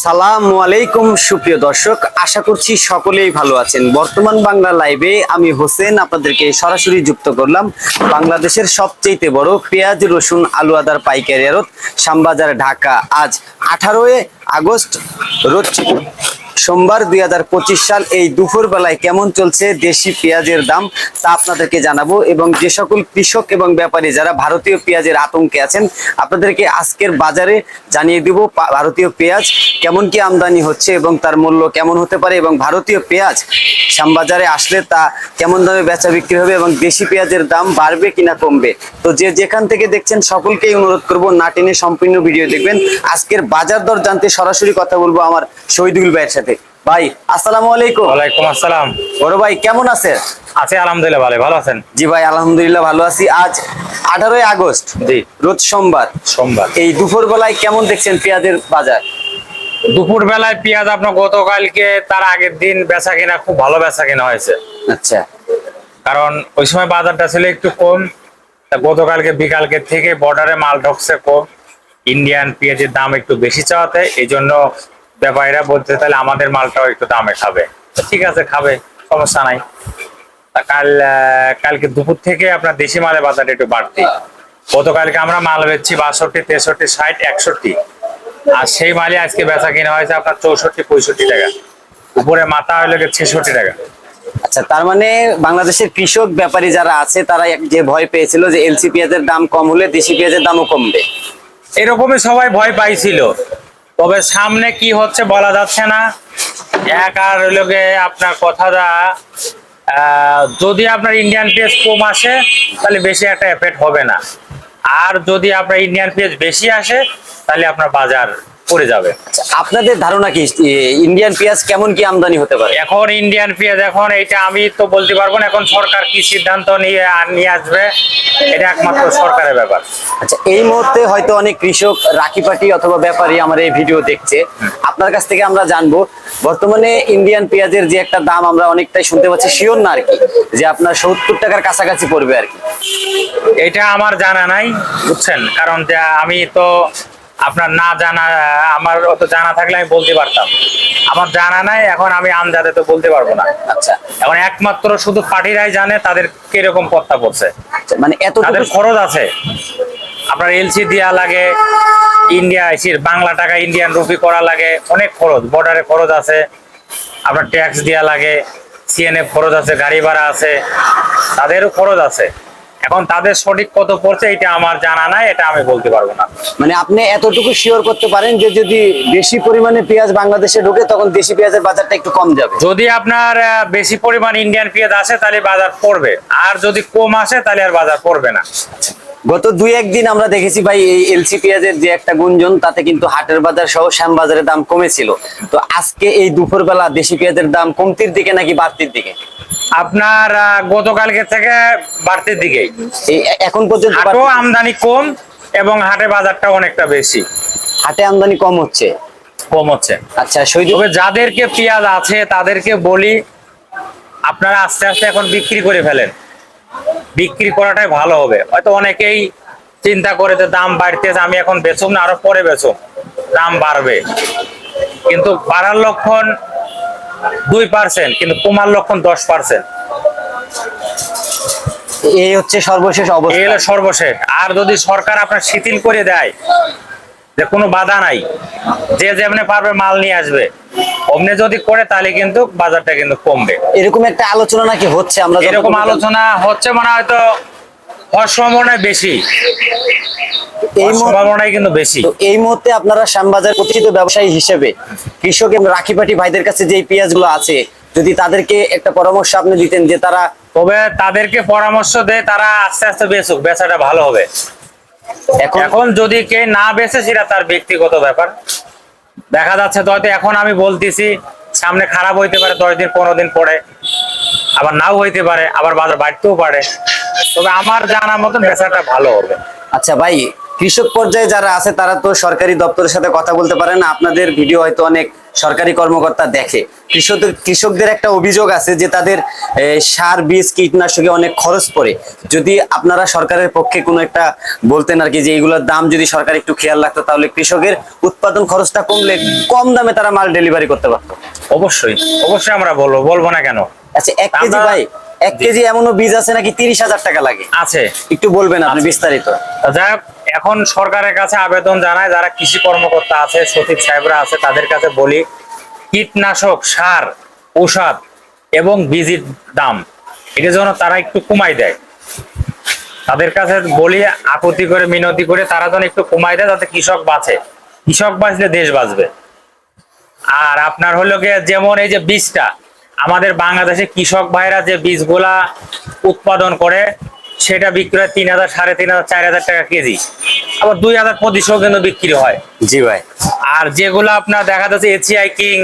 আসসালামু আলাইকুম, সুপ্রিয় দর্শক। আশা করছি সকলেই ভালো আছেন। বর্তমান বাংলা লাইভে আমি হোসেন আপনাদেরকে সরাসরি যুক্ত করলাম বাংলাদেশের সবচেয়ে বড় পেঁয়াজ, রসুন, আলু আদার পাইকারি আরত শ্যামবাজার, ঢাকা। আজ আঠারোই আগস্ট, রোজ সোমবার দুই হাজার পঁচিশ সাল এই দুপুর বেলায় কেমন চলছে দেশি পেঁয়াজের দাম তা আপনাদেরকে জানাব এবং যে সকল কৃষক এবং ব্যাপারী যারা ভারতীয় পেঁয়াজের আতঙ্কে আছেন, আপনাদেরকে আজকের বাজারে জানিয়ে দিব ভারতীয় পেঁয়াজ কেমন কি আমদানি হচ্ছে এবং তার মূল্য কেমন হতে পারে এবং ভারতীয় পেঁয়াজ শ্যামবাজারে আসলে তা কেমন দামে বেচা বিক্রি হবে এবং দেশি পেঁয়াজের দাম বাড়বে কিনা কমবে? তো যে যেখান থেকে দেখছেন, সকলকেই অনুরোধ করব না টেনে সম্পূর্ণ ভিডিও দেখবেন। আজকের বাজার দর জানতে সরাসরি কথা বলব আমার শহীদুল ভাইয়ের সাথে। ভাই আসসালামু আলাইকুম। ওয়ালাইকুম আসসালাম। বড় ভাই কেমন আছেন? আছি আলহামদুলিল্লাহ ভালো ভালো আছেন? জি ভাই আলহামদুলিল্লাহ ভালো আছি। আজ আঠারোই আগস্ট জি। রোজ সোমবার। সোমবার। এই দুপুর বেলায় কেমন দেখছেন পেঁয়াজের বাজার? দুপুর বেলায় পেঁয়াজ আপনার গতকালকে তার আগের দিন বেচা কিনা খুব ভালো বেচা কিনা হয়েছে। আচ্ছা। কারণ ওই সময় বাজারটা ছিল একটু কম তা গতকালকে বিকালকে থেকে বর্ডারে মাল ঢুকছে কম। ইন্ডিয়ান পেঁয়াজের দাম একটু বেশি চাওয়াতে এই জন্য ব্যাপারীরা বলতে তাহলে আমাদের মালটাও একটু দামে খাবে। ঠিক আছে খাবে সমস্যা নাই। তা কাল কালকে দুপুর থেকে আপনার দেশি মালের বাজারটা একটু বাড়তি। গতকালকে আমরা মাল বেচছি বাষট্টি তেষট্টি ষাট একষট্টি। আর সেই মালই আজকে বেচা কিনা হয়েছে আপনার চৌষট্টি পঁয়ষট্টি টাকা। উপরে মাথা হয়ে হইলে ছেষট্টি টাকা। আচ্ছা তার মানে বাংলাদেশের কৃষক ব্যাপারী যারা আছে তারা যে ভয় পেয়েছিল যে এলসি পেঁয়াজের দাম কম হলে দেশি পেঁয়াজের দামও কমবে। এরকমই সবাই ভয় পাইছিল। তবে সামনে কি হচ্ছে বলা যাচ্ছে না। এক আর লোকে আপনার কথাটা যদি আপনার ইন্ডিয়ান পেজ কম আসে, তাহলে বেশি একটা এফেক্ট হবে না। আর যদি আপনার ইন্ডিয়ান পেজ বেশি আসে, তাহলে আপনার বাজার পড়ে যাবে। আপনাদের ধারণা কি ইন্ডিয়ান পেঁয়াজ কেমন কি আমদানি হতে পারে? এখন ইন্ডিয়ান পেঁয়াজ এখন এটা আমি তো বলতে পারব না এখন সরকার কি সিদ্ধান্ত নিয়ে আর- নিয়ে আসবে এটা একমাত্র সরকারের ব্যাপার। আচ্ছা এই মুহূর্তে হয়তো অনেক কৃষক রাখি পাটি অথবা ব্যাপারী আমার এই ভিডিও দেখছে। আপনার কাছ থেকে আমরা জানব বর্তমানে ইন্ডিয়ান পেঁয়াজের যে একটা দাম আমরা অনেকটাই শুনতে পাচ্ছি শিওর না আর কি যে আপনার সত্তর টাকার কাছাকাছি পড়বে আর কি। এটা আমার জানা নাই বুঝছেন? কারণ যে আমি তো আপনার না জানা আমার অত জানা থাকলে আমি বলতে পারতাম। আমার জানা নাই এখন আমি আন্দাজে তো বলতে পারব না। আচ্ছা। এখন একমাত্র শুধু পার্টিরাই জানে তাদের কীরকম পত্তা পড়ছে। আচ্ছা, মানে এত তাদের খরচ আছে। আপনার এলসি দেওয়া লাগে ইন্ডিয়া এসির বাংলা টাকা ইন্ডিয়ান রুপি করা লাগে অনেক খরচ বর্ডারে খরচ আছে। আপনার ট্যাক্স দেওয়া লাগে সিএনএফ খরচ আছে গাড়ি ভাড়া আছে তাদেরও খরচ আছে। এখন তাদের সঠিক কত পড়ছে এটা আমার জানা নাই এটা আমি বলতে পারব না। মানে আপনি এতটুকু শিওর করতে পারেন যে যদি বেশি পরিমাণে পেঁয়াজ বাংলাদেশে ঢোকে তখন দেশি পেঁয়াজের বাজারটা একটু কম যাবে। যদি আপনার বেশি পরিমাণ ইন্ডিয়ান পেঁয়াজ আসে তাহলে বাজার পড়বে। আর যদি কম আসে তাহলে আর বাজার পড়বে না। গত দুই একদিন আমরা দেখেছি ভাই এই এলসি পেঁয়াজের যে একটা গুঞ্জন তাতে কিন্তু হাটের বাজার সহ শ্যাম বাজারের দাম কমেছিল। তো আজকে এই দুপুর বেলা দেশি পেঁয়াজের দাম কমতির দিকে নাকি বাড়তির দিকে? আপনার গতকালকে থেকে বাড়তির এই এখন পর্যন্ত হাটও আমদানি কম এবং হাটে বাজারটা অনেকটা বেশি। হাটে আমদানি কম হচ্ছে? কম হচ্ছে। আচ্ছা তবে যাদেরকে পেঁয়াজ আছে তাদেরকে বলি আপনারা আস্তে আস্তে এখন বিক্রি করে ফেলেন। বিক্রি করাটাই ভালো হবে। হয়তো অনেকেই চিন্তা করে যে দাম বাড়তেছে আমি এখন বেচুম না আরও পরে বেচুম। দাম বাড়বে। কিন্তু বাড়ার লক্ষণ দুই পার্সেন্ট কিন্তু কমার লক্ষণ দশ পার্সেন্ট এই হচ্ছে সর্বশেষ এই অবস্থা হলো সর্বশেষ। আর যদি সরকার আপনার শিথিল করে দেয় যে কোনো বাধা নাই। যে যেমনি পারবে মাল নিয়ে আসবে। অমনি যদি করে তাহলে কিন্তু বাজারটা কিন্তু কমবে। এরকম একটা আলোচনা নাকি হচ্ছে? আমরা এরকম আলোচনা হচ্ছে মানে হয়তো সম্ভাবনা বেশি। এই সম্ভাবনাই কিন্তু বেশি। তো এই মুহূর্তে আপনারা শ্যামবাজার প্রতিষ্ঠিত ব্যবসায়ী হিসেবে কৃষক এবং রাখিপাটি ভাইদের কাছে যে পেঁয়াজগুলো আছে যদি তাদেরকে একটা পরামর্শ আপনি দিতেন যে তারা তবে তাদেরকে পরামর্শ দেয় তারা আস্তে আস্তে বেচুক বেচাটা ভালো হবে। এখন যদি কে না বেচে সেটা তার ব্যক্তিগত ব্যাপার। দেখা যাচ্ছে তো হয়তো এখন আমি বলতেছি সামনে খারাপ হইতে পারে দশ দিন পনেরো দিন পরে। আবার নাও হইতে পারে আবার বাজার বাড়তেও পারে। তবে আমার জানা মতন বেচাটা ভালো হবে। আচ্ছা ভাই কৃষক পর্যায়ে যারা আছে তারা তো সরকারি দপ্তরের সাথে কথা বলতে পারে না। আপনাদের ভিডিও হয়তো অনেক সরকারি কর্মকর্তা দেখে। কৃষকদের কৃষকদের একটা অভিযোগ আছে যে তাদের সার বীজ কীটনাশকে অনেক খরচ পড়ে। যদি আপনারা সরকারের পক্ষে কোনো একটা বলতেন আর কি যে এইগুলোর দাম যদি সরকার একটু খেয়াল রাখতো তাহলে কৃষকের উৎপাদন খরচটা কমলে কম দামে তারা মাল ডেলিভারি করতে পারতো। অবশ্যই অবশ্যই আমরা বলব বলব না কেন? আচ্ছা এক কেজি ভাই এক কেজি এমনও বীজ আছে নাকি তিরিশ হাজার টাকা লাগে? আছে। একটু বলবেন আপনি বিস্তারিত। যাই হোক, এখন সরকারের কাছে আবেদন জানায়, যারা কৃষি কর্মকর্তা আছে, সচিব সাহেবরা আছে, তাদের কাছে বলি, কীটনাশক, সার, ঔষধ এবং বীজের দাম, এটা যেন তারা একটু কমাই দেয়। তাদের কাছে বলি, আপত্তি করে, মিনতি করে তারা যেন একটু কমাই দেয়, যাতে কৃষক বাঁচে। কৃষক বাঁচলে দেশ বাঁচবে। আর আপনার হলো গিয়ে যেমন এই যে বীজটা, আমাদের বাংলাদেশে কৃষক ভাইরা যে বীজগুলা উৎপাদন করে সেটা বিক্রি হয় তিন হাজার সাড়ে তিন হাজার চার হাজার টাকা কেজি। আবার দুই হাজার পঁচিশশো কিন্তু বিক্রি হয়। জি ভাই। আর যেগুলো আপনার দেখা যাচ্ছে এসিআই কিং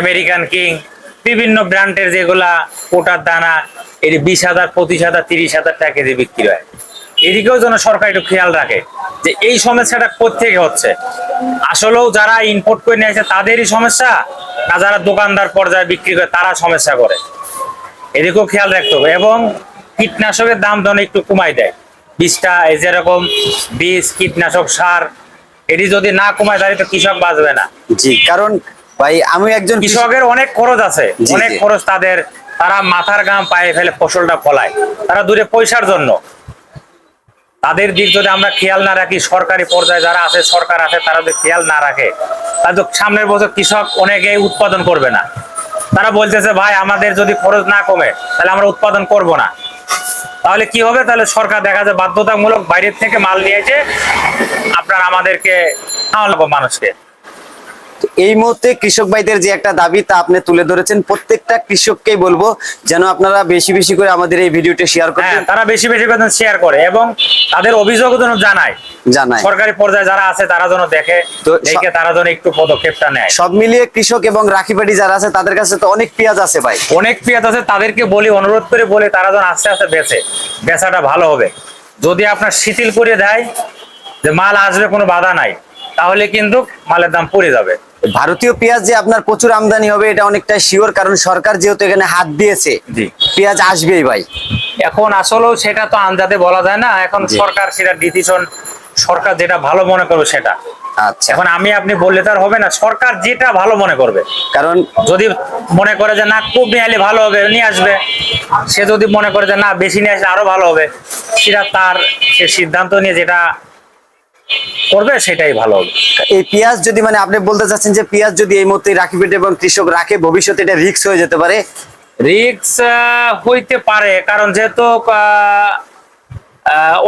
আমেরিকান কিং বিভিন্ন ব্র্যান্ডের যেগুলা কোটার দানা এর বিশ হাজার পঁচিশ হাজার তিরিশ হাজার টাকা কেজি বিক্রি হয়। এদিকেও যেন সরকার একটু খেয়াল রাখে যে এই সমস্যাটা কোথেকে হচ্ছে। আসলেও যারা ইম্পোর্ট করে নিয়ে আসে তাদেরই সমস্যা আর যারা দোকানদার পর্যায়ে বিক্রি করে তারা সমস্যা করে। এদিকেও খেয়াল রাখতে হবে। এবং কীটনাশকের দাম যেন একটু কমাই দেয়। বীজটা এই যেরকম বীজ কীটনাশক সার এটি যদি না কমায় তাহলে তো কৃষক বাঁচবে না। জি কারণ ভাই আমি একজন কৃষকের অনেক খরচ আছে অনেক খরচ তাদের। তারা মাথার গাম পায়ে ফেলে ফসলটা ফলায়। তারা দূরে পয়সার জন্য। তাদের দিক যদি আমরা খেয়াল না রাখি সরকারি পর্যায়ে যারা আছে সরকার আছে তারা যদি খেয়াল না রাখে তাহলে সামনের বছর কৃষক অনেকে উৎপাদন করবে না। তারা বলতেছে ভাই আমাদের যদি খরচ না কমে তাহলে আমরা উৎপাদন করব না। তাহলে কি হবে? তাহলে সরকার দেখা যায় বাধ্যতামূলক বাইরের থেকে মাল নিয়েছে। আপনার আমাদেরকে মানুষকে। এই মুহূর্তে কৃষক ভাইদের যে একটা দাবি তা আপনি তুলে ধরেছেন। প্রত্যেকটা কৃষককেই বলব যেন আপনারা বেশি বেশি করে আমাদের এই ভিডিওটা শেয়ার করেন তারা বেশি বেশি করে শেয়ার করে এবং তাদের অভিযোগ যেন জানায়। জানায়। সরকারি পর্যায়ে যারা আছে তারা যেন দেখে দেখে তারা যেন একটু পদক্ষেপটা নেয়। সব মিলিয়ে কৃষক এবং রাখিপাটি যারা আছে তাদের কাছে তো অনেক পেঁয়াজ আছে ভাই। অনেক পেঁয়াজ আছে তাদেরকে বলি অনুরোধ করে বলি তারা যেন আস্তে আস্তে বেচে। বেচাটা ভালো হবে। যদি আপনার শিথিল করে দেয় যে মাল আসবে কোনো বাধা নাই তাহলে কিন্তু মালের দাম পড়ে যাবে। ভারতীয় পেঁয়াজ যে আপনার প্রচুর আমদানি হবে এটা অনেকটা শিওর কারণ সরকার যেহেতু এখানে হাত দিয়েছে পেঁয়াজ আসবেই ভাই। এখন আসলেও সেটা তো আন্দাজে বলা যায় না এখন সরকার সেটা ডিসিশন সরকার যেটা ভালো মনে করবে সেটা। আচ্ছা। এখন আমি আপনি বললে তার হবে না সরকার যেটা ভালো মনে করবে। কারণ যদি মনে করে যে না খুব নিয়ে আলে ভালো হবে নিয়ে আসবে। সে যদি মনে করে যে না বেশি নিয়ে আসলে আরও ভালো হবে সেটা তার সে সিদ্ধান্ত নিয়ে যেটা করবে সেটাই ভালো হবে। এই পেঁয়াজ যদি মানে আপনি বলতে চাচ্ছেন যে পেঁয়াজ যদি এই মুহূর্তে রাখিপেটে এবং কৃষক রাখে ভবিষ্যতে এটা রিক্স হয়ে যেতে পারে? রিক্স হইতে পারে কারণ যেহেতু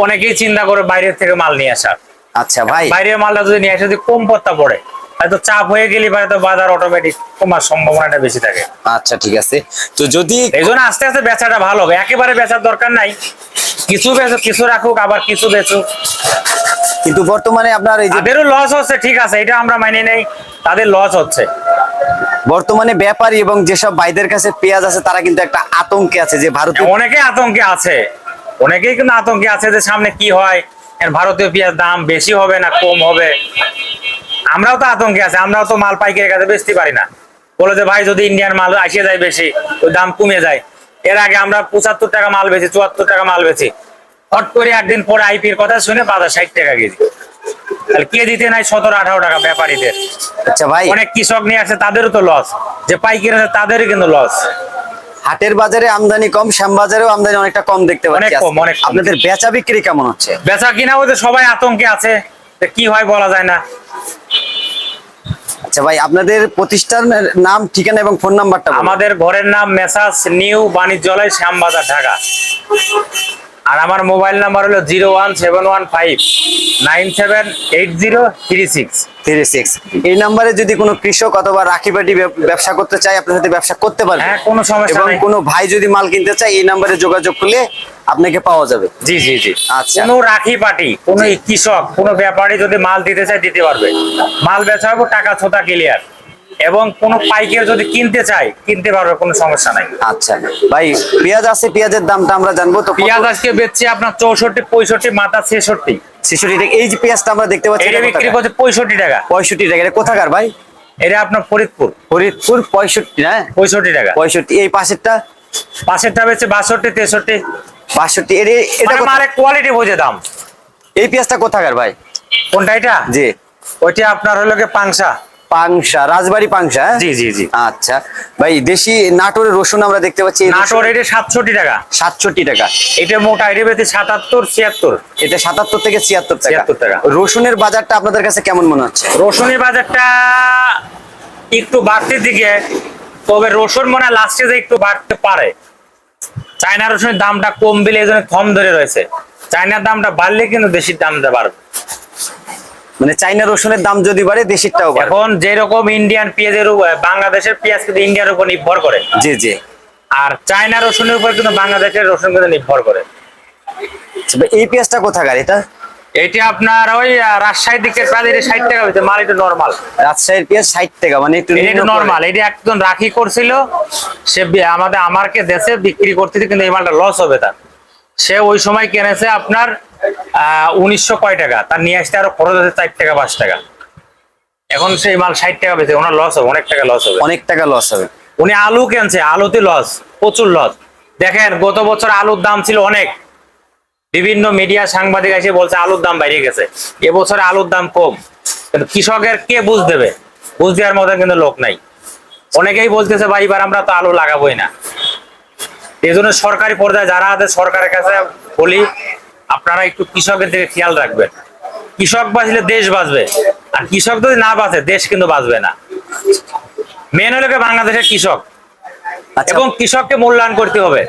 অনেকেই চিন্তা করে বাইরের থেকে মাল নিয়ে আসার আচ্ছা ভাই। বাইরের মালটা যদি নিয়ে আসে যদি কম পত্তা পড়ে হয়তো চাপ হয়ে গেলে বাজার অটোমেটিক কমার সম্ভাবনাটা বেশি থাকে। আচ্ছা ঠিক আছে। তো যদি এই আস্তে আস্তে বেচাটা ভালো হবে। একেবারে বেচার দরকার নাই। কিছু বেচো কিছু রাখুক আবার কিছু বেচুক। কিন্তু বর্তমানে আপনার এই যে তাদেরও লস হচ্ছে ঠিক আছে এটা আমরা মাইনে নেই। তাদের লস হচ্ছে। বর্তমানে ব্যাপারী এবং যেসব ভাইদের কাছে পেঁয়াজ আছে তারা কিন্তু একটা আতঙ্কে আছে যে ভারতে অনেকে আতঙ্কে আছে। অনেকেই কিন্তু আতঙ্কে আছে যে সামনে কি হয়। ভারতীয় পেঁয়াজ দাম বেশি হবে না কম হবে? আমরাও তো আতঙ্কে আছে আমরাও তো মাল পাইকারের কাছে বেচতে পারি না। বলে যে ভাই যদি ইন্ডিয়ান মাল আসে যায় বেশি ওই দাম কমে যায়। এর আগে আমরা পঁচাত্তর টাকা মাল বেচি চুয়াত্তর টাকা মাল বেচি। হট করে একদিন পরে আইপির কথা শুনে বাজার ষাট টাকা কেজি। তাহলে কে দিতে নাই সতেরো আঠারো টাকা ব্যাপারীদের? আচ্ছা ভাই। অনেক কৃষক নিয়ে আসে তাদেরও তো লস যে পাইকারি তাদেরও কিন্তু লস হাটের বাজারে আমদানি কম শ্যাম বাজারেও আমদানি অনেকটা কম দেখতে পাচ্ছি আপনাদের বেচা বিক্রি কেমন হচ্ছে? বেচা কিনা ওই সবাই আতঙ্কে আছে কি হয় বলা যায় না। আচ্ছা ভাই আপনাদের প্রতিষ্ঠানের নাম ঠিকানা এবং ফোন নাম্বারটা আমাদের ঘরের নাম মেসাস নিউ বাণিজ্যালয় শ্যামবাজার ঢাকা। আর আমার মোবাইল নাম্বার হলো zero one seven one five nine seven eight zero three six. Three six. এই নাম্বারে যদি কোনো কৃষক অথবা রাখিবাটি ব্যব- ব্যবসা করতে চায় আপনার সাথে ব্যবসা করতে পারবে। হ্যাঁ কোনো সমস্যা এবং কোনো ভাই যদি মাল কিনতে চায় এই নাম্বারে যোগাযোগ করলে আপনাকে পাওয়া যাবে। জি জি জি। আচ্ছা। কোনো রাখি পাটি কোনো কৃষক কোনো ব্যাপারী যদি মাল দিতে চায় দিতে পারবে। মাল বেচা হবে টাকা ছোটা ক্লিয়ার এবং কোনো পাইকার যদি কিনতে চায় কিনতে পারবে কোনো সমস্যা নাই। আচ্ছা। ভাই পেঁয়াজ আছে পেঁয়াজের দামটা আমরা জানব তো পেঁয়াজ আজকে বেচছে আপনার চৌষট্টি পঁয়ষট্টি মাথা ছেষট্টি। ছেষট্টি টাকা। এই যে পেঁয়াজটা আমরা দেখতে পাচ্ছি এটা বিক্রি করছে পঁয়ষট্টি টাকা। পঁয়ষট্টি টাকা। এটা কোথাকার ভাই? এটা আপনার ফরিদপুর। ফরিদপুর পঁয়ষট্টি না পঁয়ষট্টি টাকা। পঁয়ষট্টি। এই পাশেরটা? পাশেরটা বেচে বাষট্টি তেষট্টি। বাষট্টি। এর এটা কোথা- মালের কোয়ালিটি বুঝে দাম। এই পেঁয়াজটা কোথাকার ভাই? কোনটা এটা? জি। ওইটা আপনার হলো পাংশা। পাংশা রাজবাড়ি পাংশা হ্যাঁ? জি জি জি। আচ্ছা। ভাই দেশি নাটোরের রসুন আমরা দেখতে পাচ্ছি নাটোর এটা সাতষট্টি টাকা। সাতষট্টি টাকা। এটা মোটা এটা বেচে সাতাত্তর ছিয়াত্তর। এটা সাতাত্তর থেকে ছিয়াত্তর 76 টাকা। রসুনের বাজারটা আপনাদের কাছে কেমন মনে হচ্ছে? রসুনের বাজারটা একটু বাড়তে দিকে তবে রসুন মনে লাস্টে যে একটু বাড়তে পারে। চায়না রসুনের দামটা কম বিলে এই জন্য থম ধরে রয়েছে। চায়নার দামটা বাড়লে কিন্তু দেশির দামটা বাড়বে। মানে চাইনা রসুনের দাম যদি বাড়ে দেশিরটাও বাড়ে। এখন যেরকম ইন্ডিয়ান পেঁয়াজের বাংলাদেশের পেঁয়াজ কিন্তু ইন্ডিয়ার উপর নির্ভর করে। জি জি। আর চায়না রসুনের উপর কিন্তু বাংলাদেশের রসুন কিন্তু নির্ভর করে। এই পেঁয়াজটা কোথাকার এটা? এটি আপনার ওই রাজশাহীর দিকে প্রায় এটা ষাট টাকা হয়েছে মাল এটা নর্মাল রাজশাহীর পেঁয়াজ ষাট টাকা মানে একটু এটা নর্মাল এটা একজন রাখি করছিল সে আমাদের আমারকে দেশে বিক্রি করতেছে কিন্তু এই মালটা লস হবে তার। সে ওই সময় কিনেছে আপনার আহ উনিশশো কয় টাকা। তার নিয়ে আসতে আরও খরচ আছে চার টাকা পাঁচ টাকা। এখন সেই মাল ষাট টাকা বেঁচে ওনার লস হবে অনেক টাকা লস হবে। অনেক টাকা লস হবে। উনি আলু কিনছে আলুতে লস প্রচুর লস দেখেন গত বছর আলুর দাম ছিল অনেক। বিভিন্ন মিডিয়া সাংবাদিক এসে বলছে আলুর দাম বেড়ে গেছে। এবছরে আলুর দাম কম। কিন্তু কৃষকের কে বুঝ দেবে? বুঝ দেওয়ার মতো কিন্তু লোক নাই। অনেকেই বলতেছে ভাই এবার আমরা তো আলু লাগাবোই না। এই জন্য সরকারি পর্যায়ে যারা আছে সরকারের কাছে বলি আপনারা একটু কৃষকের দিকে খেয়াল রাখবেন। কৃষক বাঁচলে দেশ বাঁচবে আর কৃষক যদি না বাঁচে দেশ কিন্তু বাঁচবে না। মেন হলো বাংলাদেশের কৃষক। আচ্ছা। এবং কৃষককে মূল্যায়ন করতে হবে।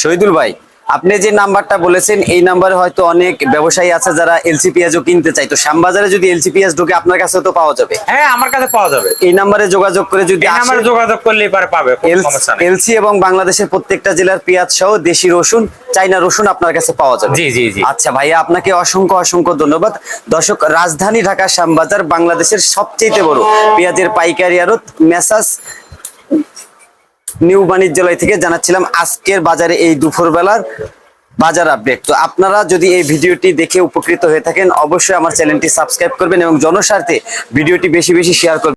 শহীদুল ভাই আপনি যে নাম্বারটা বলেছেন এই নাম্বারে হয়তো অনেক ব্যবসায়ী আছে যারা এলসি পেঁয়াজও কিনতে চাই তো শ্যামবাজারে যদি এলসি পেঁয়াজ ঢুকে আপনার কাছে তো পাওয়া যাবে? হ্যাঁ আমার কাছে পাওয়া যাবে। এই নাম্বারে যোগাযোগ করে যদি নাম্বারে যোগাযোগ করলে এবারে পাবে কোনো সমস্যা নেই। এলসি এবং বাংলাদেশের প্রত্যেকটা জেলার পেঁয়াজ সহ দেশি রসুন চাইনা রসুন আপনার কাছে পাওয়া যাবে। জি জি জি। আচ্ছা ভাইয়া আপনাকে অসংখ্য অসংখ্য ধন্যবাদ। দর্শক রাজধানী ঢাকা শ্যামবাজার বাংলাদেশের সবচেয়ে বড় পেঁয়াজের পাইকারি আড়ত মেসাস নিউ বাণিজ্যালয় থেকে জানাচ্ছিলাম আজকের বাজারে এই দুপুরবেলার বাজার আপডেট তো আপনারা যদি এই ভিডিওটি দেখে উপকৃত হয়ে থাকেন, অবশ্যই আমার চ্যানেলটি সাবস্ক্রাইব করবেন এবং জনস্বার্থে ভিডিওটি বেশি বেশি শেয়ার করবেন।